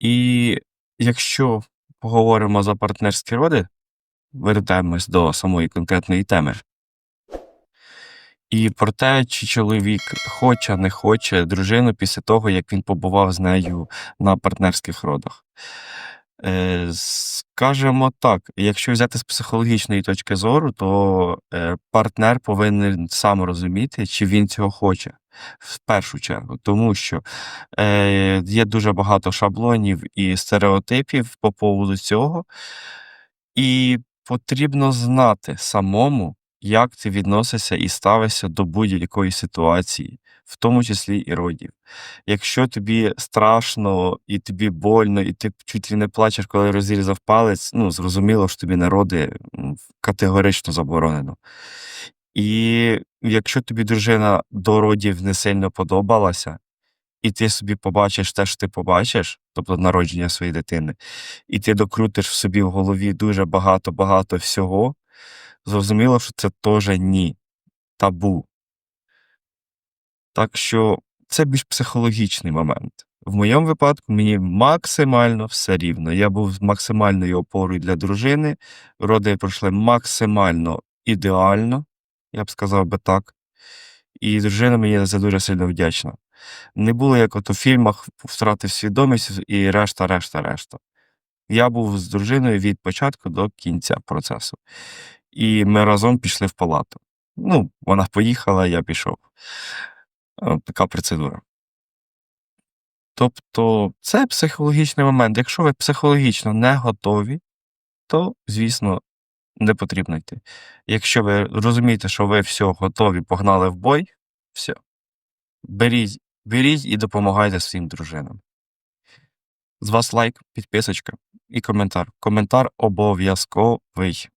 І якщо поговоримо за партнерські роди, вертаємось до самої конкретної теми. І про те, чи чоловік хоче, не хоче дружину після того, як він побував з нею на партнерських родах. Е, скажемо так, якщо взяти з психологічної точки зору, то е, партнер повинен сам розуміти, чи він цього хоче в першу чергу, тому що е, є дуже багато шаблонів і стереотипів по поводу цього, і потрібно знати самому, як ти відносишся і ставишся до будь-якої ситуації, в тому числі і родів. Якщо тобі страшно і тобі больно, і ти чуть ли не плачеш, коли розрізав палець, ну зрозуміло, що тобі народи категорично заборонено. І якщо тобі дружина до родів не сильно подобалася, і ти собі побачиш те, що ти побачиш, тобто народження своєї дитини, і ти докрутиш в собі в голові дуже багато-багато всього, зрозуміло, що це теж ні, табу. Так що це більш психологічний момент. В моєму випадку мені максимально все рівно. Я був максимальною опорою для дружини, роди пройшли максимально ідеально, я б сказав би так. І дружина мені за дуже сильно вдячна. Не було як от у фільмах втратив свідомість і решта, решта, решта. Я був з дружиною від початку до кінця процесу. І ми разом пішли в палату. Ну, вона поїхала, я пішов. От така процедура. Тобто, це психологічний момент. Якщо ви психологічно не готові, то, звісно, не потрібно йти. Якщо ви розумієте, що ви все готові, погнали в бой, все. Беріть, беріть і допомагайте своїм дружинам. З вас лайк, підписочка і коментар. Коментар обов'язковий.